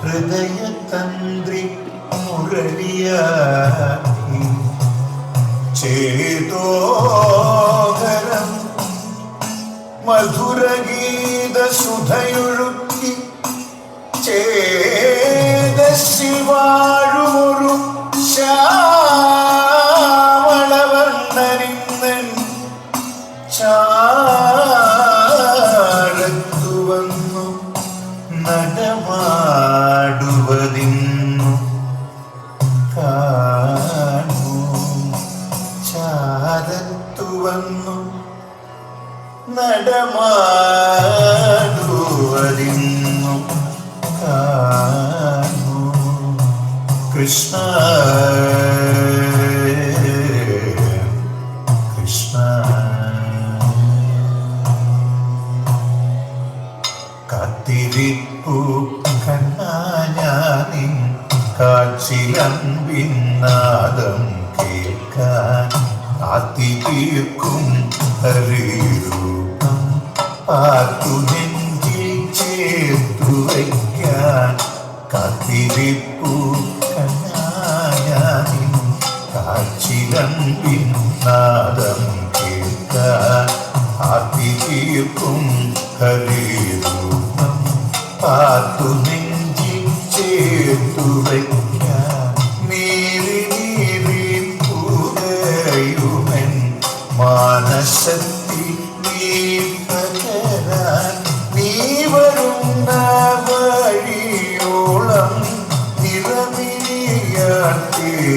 ഹൃദയതന്ത്രി മുരളിയാക്കി ചേതോഹരം മധുരഗീത സുധയൊഴുക്കി ചേതസ്സിൽ കൃഷ്ണ കൃഷ്ണ കാത്തിരിപ്പു കണ്ണാഞ്ഞാനിൻ കാച്ചിലമ്പിന്നാദം കേൾക്കാൻ കാത്തി തീർക്കും ഹരിരൂപം പാത്തു നെഞ്ചിൽ ചേർത്തു വയ്ക്കാൻ കാത്തിരിപ്പു കണ്ണാഞ്ഞാനിൻ കാച്ചിലമ്പിന്നാദം കേട്ട അതി തീർക്കും ഹരിരൂപം പാത്തു നെഞ്ചിൽ ചേർത്തു വയ്ക്കാൻ നീറി നീറി മാനസത്തിൽ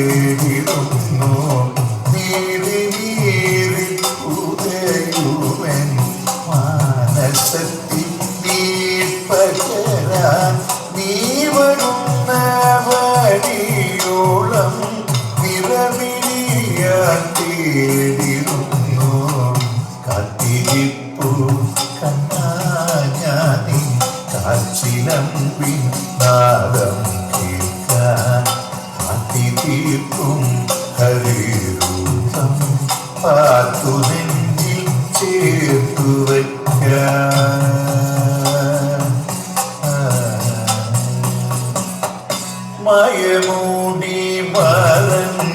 തേടിടുന്നു നീറി നീറി പുകയുമൻ മാനസത്തിൽ നീ പകരാൻ നീ വരുന്ന വഴിയോളം നിറമിഴിയാൻ തേടിടുന്നു കാത്തിരിപ്പു കണ്ണാഞ്ഞാനി കാച്ചിലമ്പിൻ നാദം കേൾക്കാൻ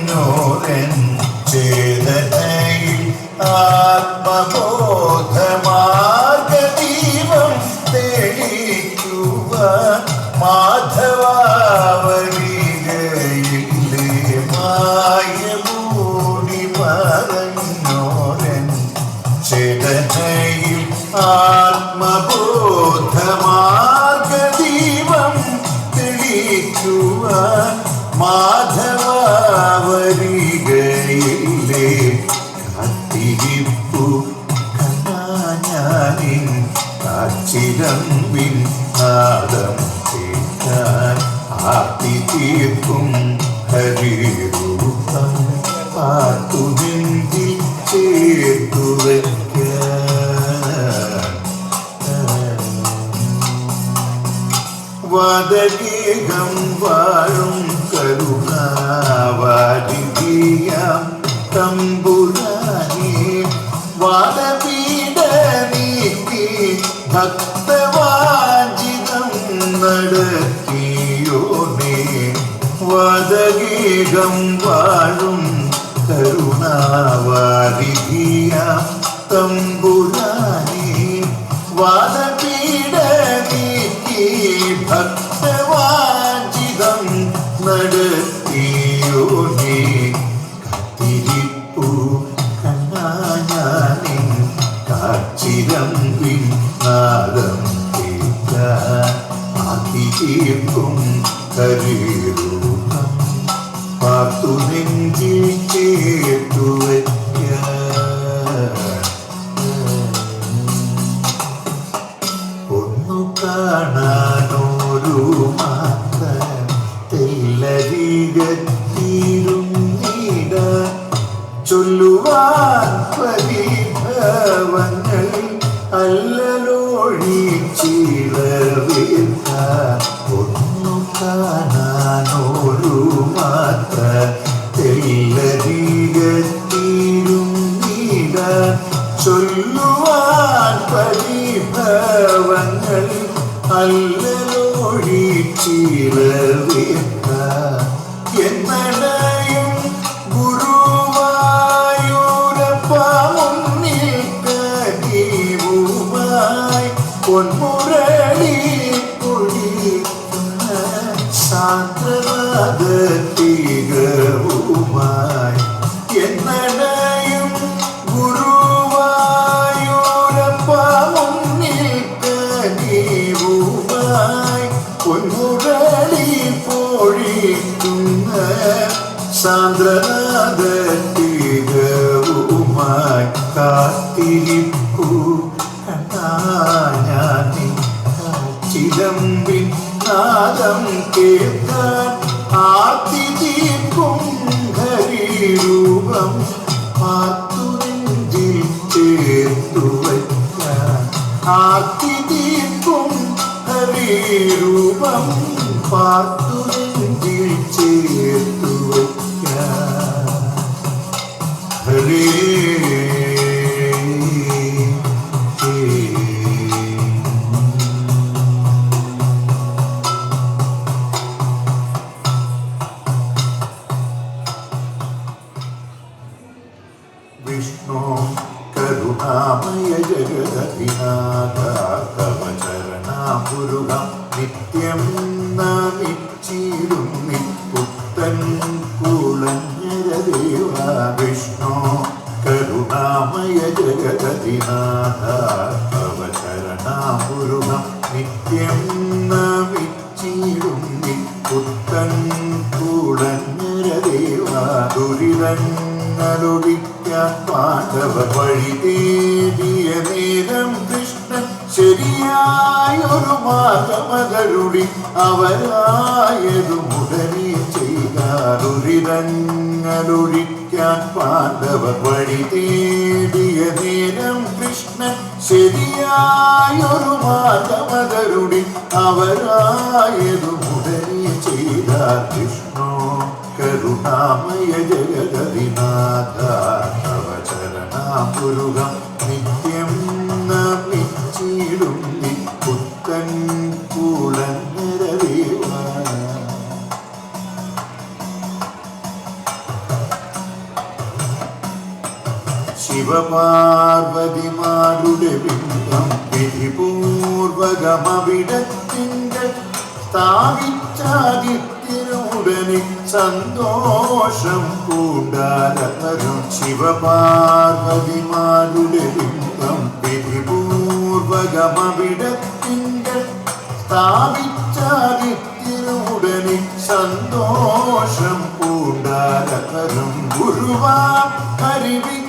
മറഞ്ഞോരൻ ചേതനയിൽ ആത്മബോധമാർഗദീപം തെളിക്കുവാൻ മാധവാവരികയില്ലേ മായമൂടി മറഞ്ഞോരൻ ചേതനയിൽ ആത്മബോധമാർഗദീപം തെളിക്കുവാൻ മാധവാവരികയില്ലേ കാത്തിരിപ്പു നാദം ആർത്തി തീർക്കും ഹരിരൂപം പാത്തു നെഞ്ചിൽ ചേർത്തു വദഗീകം വാഴും കരുണാവാരിയാം തമ്പുരാനേ വാദപീഠ നീക്കി ഭക്തവാജിതം നടത്തിയോനേ വദഗീകം വാഴും കരുണാവാരിയാം തമ്പുരാനേ വാദപീഠ നീക്കി ഭക്തവാഞ്ചിതം നാദം കേൾക്കാൻ കരീരൂപം പാത്തു നെഞ്ചിൽ പൊഴിക്കുന്ന സാന്ദ്രനാദത്തികവുമായി കാത്തിരിപ്പു കണ്ടാഞ്ഞാനി ചിലമ്പിൻ നാദം കേൾക്കാൻ ആർത്തിദീപും ഹരിരൂപം പാത്തു നെഞ്ചിൽ ചേർത്തു വയ്ക്കാൻ ആർത്തിദീപും ഹരിരൂപം പാത്തു നെഞ്ചിൽ ചേർത്തു വയ്ക്കാൻ ഹരേ കുളഞ്ഞരദേവ വിഷ്ണു കരുണാമയ ജഗതിനാഥ തവ നിത്യം നമിച്ചിരുന്നി പുത്തൻ കുളഞ്ഞരദേവ ദുരിതങ്ങളൊടിക്കാൻ പാഠവ വഴി തേടിയ നേരം കൃഷ്ണൻ ശരിയായൊരു മാർഗമതരുടി അവരായതു മുടനെ ചെയ്താറുരിതങ്ങളൊഴിക്കാൻ പാണ്ഡവ വഴി തേടിയ നേരം കൃഷ്ണൻ ശരിയായൊരു മാർഗമതരുടി അവരായതു മുതലി ചെയ്താർ കൃഷ്ണോ. കരുണാമയ ജഗദധിനാഥ തവ ചരണാപുരുകം നിത്യം ശിവപാർവതിമാരുടെ ബിംബം വിധിപൂർവകമവിടത്തിങ്കൾ സ്ഥാപിച്ചാദിത്യനുടനെ സന്തോഷം കൂണ്ടാലവരും ശിവപാർവതിമാരുടെ ബിംബം വിധിപൂർവകമവിടത്തിങ്കൾ സ്ഥാപിച്ചാദിത്യനുടനെ സന്തോഷം പൂണ്ടാലവരും ഗുരുവാ ഹരിവിഗ്രഹമരികിൽ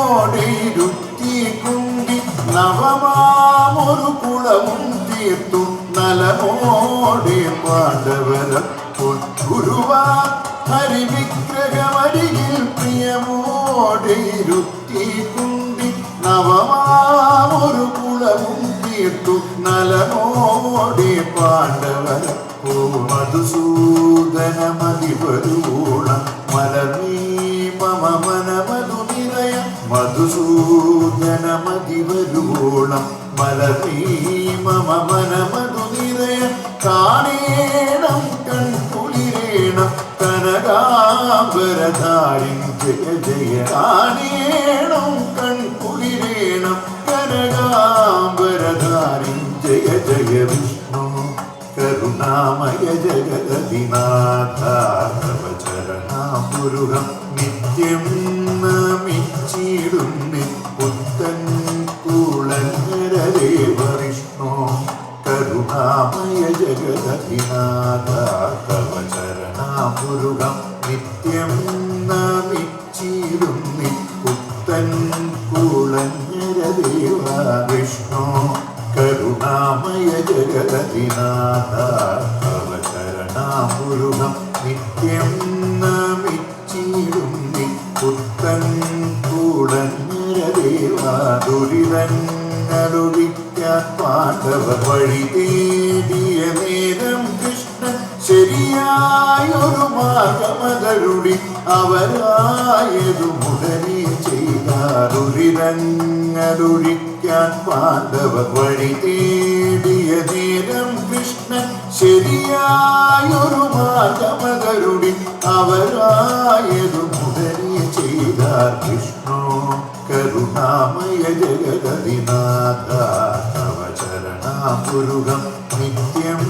പ്രിയമോടിരുത്തി കുണ്ടി നവമാമൊരു കുളവും തീർത്തു നലമോടി പാണ്ഡവരം ഗുരുവാ ഹരിവിഗ്രഹമരികിൽ പ്രിയമോടിരുത്തി കുണ്ടി നവമാമൊരു കുളവും തീർത്തു നലമോടി പാണ്ഡവരം ഓ മധുസൂദനമതി വരുവോളം മലർമീ മമ മനമധു നിറയ മധുസൂദനമതി വരുവോളം മലർമീ മമ മനമധു നിറയ കാണേണം കൺകുളിരേണം കനകാംബരധാരിൻ ജയ ജയ കാണേണം കൺകുളിരേണം കനകാംബരധാരിൻ ജയ ജയ വിഷ്ണു കരുണാമയ ജഗതിനാഥ തവ ചരണാപുരുഹം നിത്യം നമിച്ചിടുന്നി പുത്തൻ വിഷ്ണു കരുണാമയ ജഗദധിനാഥ തവ നിത്യം നമിച്ചിടുന്നി പുത്തൻ വിഷ്ണു കരുണാമയ ജഗദധിനാഥ തവ നിത്യം കൂടങ്ങരദേവ ദുരിതങ്ങളൊഴിക്കാൻ പാണ്ഡവ വഴി തേടിയ നേരം കൃഷ്ണൻ ശരിയായൊരു മാർഗമകളുടി അവരായതു മുടനെ ചെയ്താറുരിതങ്ങളൊഴിക്കാൻ പാണ്ഡവ വഴി തേടിയ നേരം ശരിയായൊരു മാർഗമകളുടി അവരായതു മുതലേ ചെയ്താർ വിഷ്ണു കരുണാമയ ജഗതിനാഥ തവ ചരണാപുരുകം നിത്യം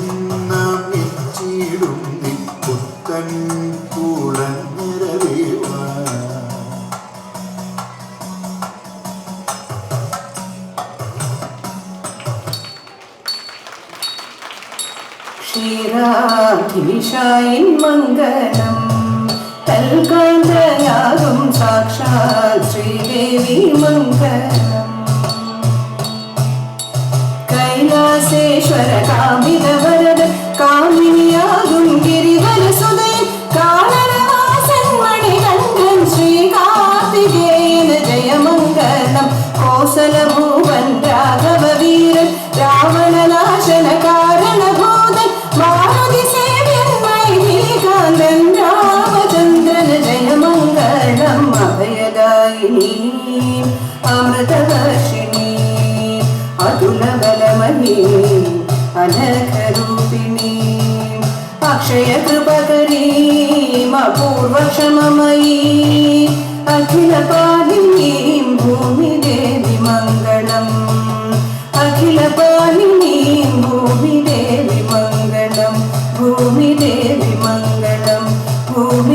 നമ്മിച്ചിടും പുത്തൻ കൂടനിരവേവാ ക്ഷീരാധീശായിൻ മംഗളം തൽകാന്തയാകും సాక్షాత్ శ్రీదేవి మంగళం. కైలాసేశ్వర కామిదం. पूर्वक्षमयी अखिलपालिनीं भूमिदेवि मङ्गलम् अखिलपालिनीं भूमिदेवि मङ्गलं भूमिदेवि मङ्गलं भूमि